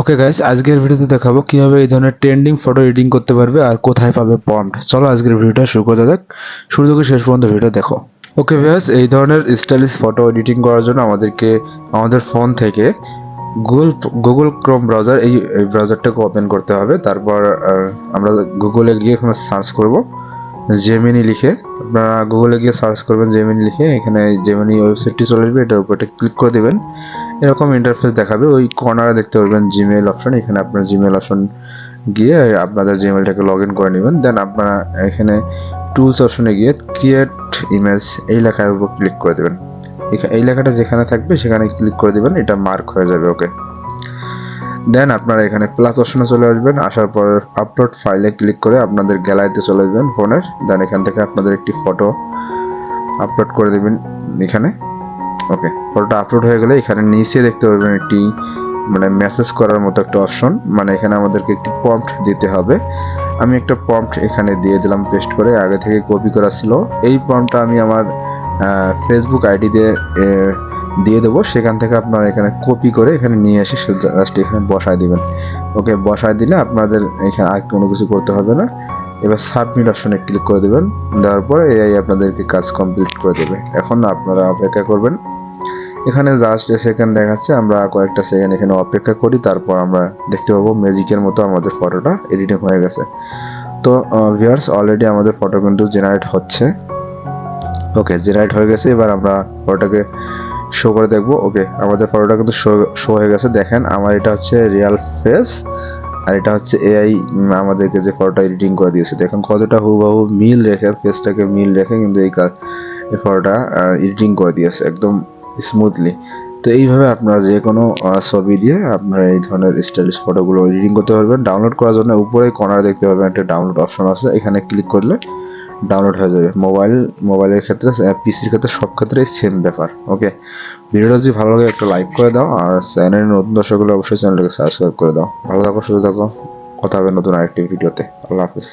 Okay guys আজকের ভিডিওতে দেখাবো কীভাবে এই ধরনের ট্রেন্ডিং ফটো এডিটিং করতে পারবে আর কোথায় পাবে পম্পট চলো আজকের ভিডিওটা শুরু করা যাক। শুরু থেকে শেষ পর্যন্ত ভিডিও দেখো। ওকে ভিউয়ার্স এই ধরনের স্টাইলিশ ফটো এডিটিং করার জন্য আমাদেরকে আমাদের ফোন থেকে গুগল গুগল ক্রোম ব্রাউজার এই ব্রাউজারটাকে ওপেন করতে হবে। তারপর আমরা গুগলে গিয়ে এখানে সার্চ করব। জেমিনি লিখে। আপনারা গুগলে গিয়ে সার্চ করবেন জেমিনি লিখে। এখানে জেমিনি ওয়েবসাইটটি চলে আসবে। এটার উপর ক্লিক করে দেবেন। এরকম ইন্টারফেস দেখাবে। ওই কর্নারে দেখতে পারবেন জিমেল অপশন এখানে আপনার জিমেল অপশন গিয়ে আপনাদের জিমেলটাকে লগ ইন করে নেবেন। দেন আপনারা এখানে টুলস অপশনে গিয়ে ক্রিয়েট ইমেজ এই লেখার উপর ক্লিক করে দেবেন। এই লেখাটা যেখানে থাকবে, সেখানে ক্লিক করে দেবেন, এটা মার্ক হয়ে যাবে ওকে দেন আপনারা এখানে প্লাস অপশনে চলে আসবেন, আসার পর আপলোড ফাইলে ক্লিক করে আপনাদের গ্যালারিতে চলে আসবেন ফোনের দেন এখান থেকে আপনাদের একটি ফটো আপলোড করে দেবেন এখানে। ওকে ফটোটা আপলোড হয়ে গেলে এখানে নিচে দেখতে পারবেন একটি মানে মেসেজ করার মতো একটা অপশন মানে এখানে আমাদেরকে একটি প্রম্পট দিতে হবে। আমি একটা প্রম্পট এখানে দিয়ে দিলাম পেস্ট করে, আগে থেকে কপি করা ছিল। এই প্রম্পটটা আমি আমার ফেসবুক আইডিতে দিয়ে দেবো। সেখান থেকে আপনারা এখানে কপি করে এখানে নিয়ে এসে জাস্ট এখানে বসায় দিবেন। ওকে বসায় দিলে আপনাদের এখানে আর কোনো কিছু করতে হবে না। এবার সাবমিট অপশনে ক্লিক করে দেবেন। দেওয়ার পরে এআই আপনাদেরকে কাজ কমপ্লিট করে দেবে। এখন আপনারা অপেক্ষা করবেন। এখানে জাস্ট সেকেন্ড দেখাচ্ছে, আমরা কয়েকটা সেকেন্ড এখানে অপেক্ষা করি, তারপর আমরা দেখতে পাবো ম্যাজিকের মতো আমাদের ফটোটা এডিটিং হয়ে গেছে। তো ভিউয়ার্স অলরেডি আমাদের ফটো কিন্তু জেনারেট হচ্ছে। ওকে জেনারেট হয়ে গেছে, এবার আমরা ফটোটাকে শো করে দেখব। ওকে আমাদের ফটোটা কিন্তু শো শো হয়ে গেছে। দেখেন, আমার এটা হচ্ছে রিয়াল ফেস আর এটা হচ্ছে এআই আমাদেরকে যে ফটোটা এডিটিং করে দিয়েছে। দেখেন কতটা হুবহু মিল রেখে ফেসটাকে মিল রেখে কিন্তু এই কাজ এই ফটোটা এডিটিং করে দিয়েছে। একদম স্মুথলি তো এইভাবে আপনারা যে কোনো ছবি দিয়ে আপনারা এই ধরনের স্টাইলিশ ফটোগুলো এডিটিং করতে পারবেন। ডাউনলোড করার জন্য উপরে কর্নারে দেখতে পাবেন একটা ডাউনলোড অপশন আছে। এখানে ক্লিক করলে ডাউনলোড হয়ে যাবে। মোবাইল মোবাইলের ক্ষেত্রে পিসির ক্ষেত্রে সব ক্ষেত্রেই সেম ব্যাপার ওকে ভিডিওটা যদি ভালো লাগে একটা লাইক করে দাও আর চ্যানেলের নতুন দর্শক হলে অবশ্যই চ্যানেলটাকে সাবস্ক্রাইব করে দাও। ভালো থাকো, সুস্থ থাকো। কথা হবে নতুন আরেকটি ভিডিওতে আল্লাহ হাফিজ।